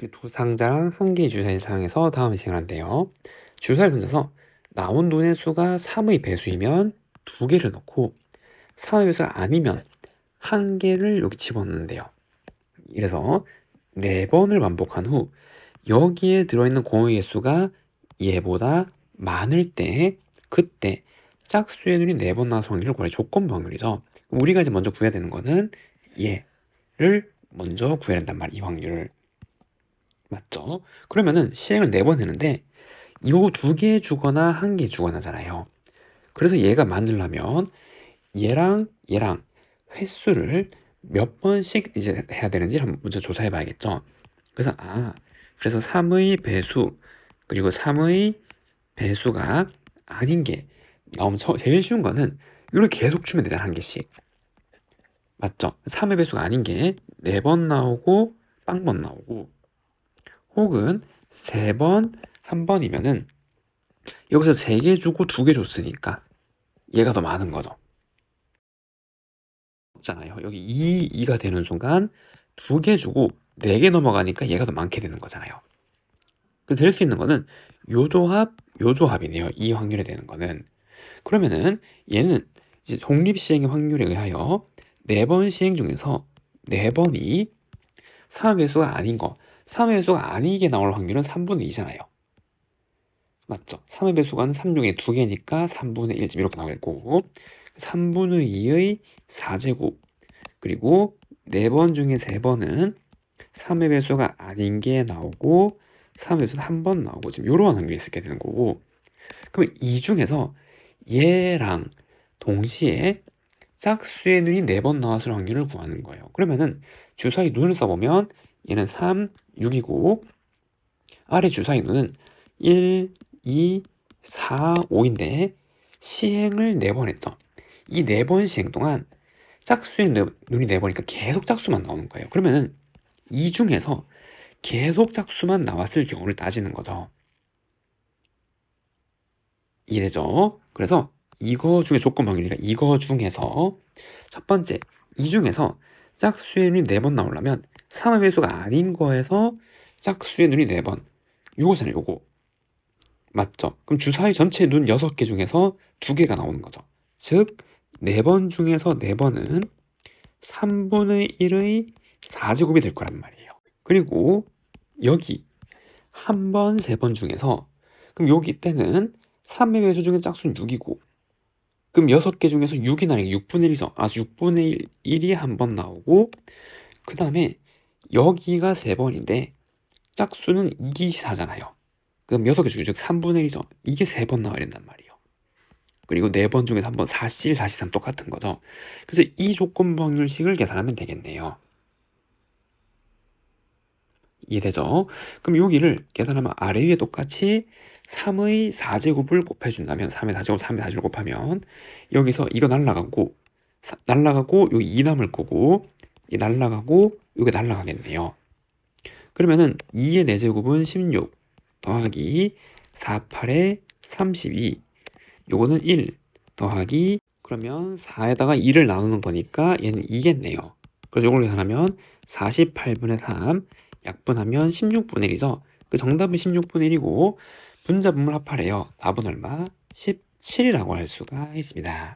그두 상자랑 한 개의 주사위를 사용해서 다음 시행을 한대요. 주사위를 던져서 나온 돈의 수가 3의 배수이면 두 개를 넣고 3의 배수가 아니면 한 개를 여기 집어넣는데요. 이래서 네 번을 반복한 후 여기에 들어있는 공의 개수가 얘보다 많을 때 그때 짝수의 눈이 네 번 나와서 확률을 구할 조건부 확률이죠. 우리가 이제 먼저 구해야 되는 거는 얘를 먼저 구해야 된단 말이에요. 이 확률을. 맞죠? 그러면은 시행을 네 번 했는데 요두개 주거나 한 개 주거나잖아요. 그래서 얘가 만들려면 얘랑 얘랑 횟수를 몇 번씩 이제 해야 되는지 한번 먼저 조사해 봐야겠죠. 그래서 아 그래서 3의 배수 그리고 3의 배수가 아닌 게 처- 제일 쉬운 거는 이렇게 계속 주면 되잖아 한 개씩 맞죠? 3의 배수가 아닌 게 네 번 나오고 빵 번 나오고 혹은 세 번 한 번이면은 여기서 세 개 주고 두 개 줬으니까 얘가 더 많은 거죠. 없잖아요. 여기 2, 2가 되는 순간 두 개 주고 네 개 넘어가니까 얘가 더 많게 되는 거잖아요. 그래서 될 수 있는 거는 요 조합, 요 조합이네요. 이 확률이 되는 거는. 그러면은 얘는 이제 독립 시행의 확률에 의하여 네 번 시행 중에서 네 번이 3의 배수가 아닌 거. 3의 배수가 아니게 나올 확률은 3분의 2잖아요. 맞죠? 3의 배수가 3 중에 2개니까 3분의 1쯤 이렇게 나올 거고 3분의 2의 4제곱 그리고 4번 중에 3번은 3의 배수가 아닌 게 나오고 3의 배수는 한번 나오고 지금 이러한 확률이 있게 되는 거고 그럼 이 중에서 얘랑 동시에 짝수의 눈이 4번 나왔을 확률을 구하는 거예요. 그러면은 주사위 눈을 써보면 얘는 3, 6이고 아래 주사위 눈은 1, 2, 4, 5인데 시행을 4번 했죠. 이 4번 시행 동안 짝수의 네- 눈이 4번이니까 계속 짝수만 나오는 거예요. 그러면은 이 중에서 계속 짝수만 나왔을 경우를 따지는 거죠. 이해되죠? 그래서 이거 중에 조건 방법이니까 이거 중에서 첫 번째 이 중에서 짝수의 눈이 4번 나오려면 3의 배수가 아닌 거에서 짝수의 눈이 4번 요거잖아요 요거 맞죠? 그럼 주사위 전체 눈 6개 중에서 2개가 나오는 거죠 즉 4번 중에서 4번은 3분의 1의 4제곱이 될 거란 말이에요 그리고 여기 한 번, 세 번 중에서 그럼 여기 때는 3의 배수 중에 짝수는 6이고 그럼 6개 중에서 6이 나니까 6분의 1이죠. 아, 6분의 1, 이 한 번 나오고 그 다음에 여기가 3번인데 짝수는 2기 4잖아요. 그럼 6개 중에 즉 3분의 1이죠. 이게 3번 나와야 된단 말이에요. 그리고 4번 중에서 한번 4실, 4실3 똑같은 거죠. 그래서 이 조건부 확률식을 계산하면 되겠네요. 이해되죠? 그럼 여기를 계산하면 아래 위에 똑같이 3의 4제곱을 곱해준다면 3의 4제곱, 3의 4제곱 곱하면 여기서 이거 날라가고 사- 날라가고 여기 2 남을 거고 이 날라가고 이게 날라가겠네요. 그러면은 2의 4제곱은 16 더하기 4, 8에 32 요거는 1 더하기 그러면 4에다가 2를 나누는 거니까 얘는 2겠네요. 그래서 이걸 계산하면 48분의 3 약분하면 16분의 1이죠. 그 정답은 16분의 1이고 분자 분물 합하래요. 답은 얼마? 17이라고 할 수가 있습니다.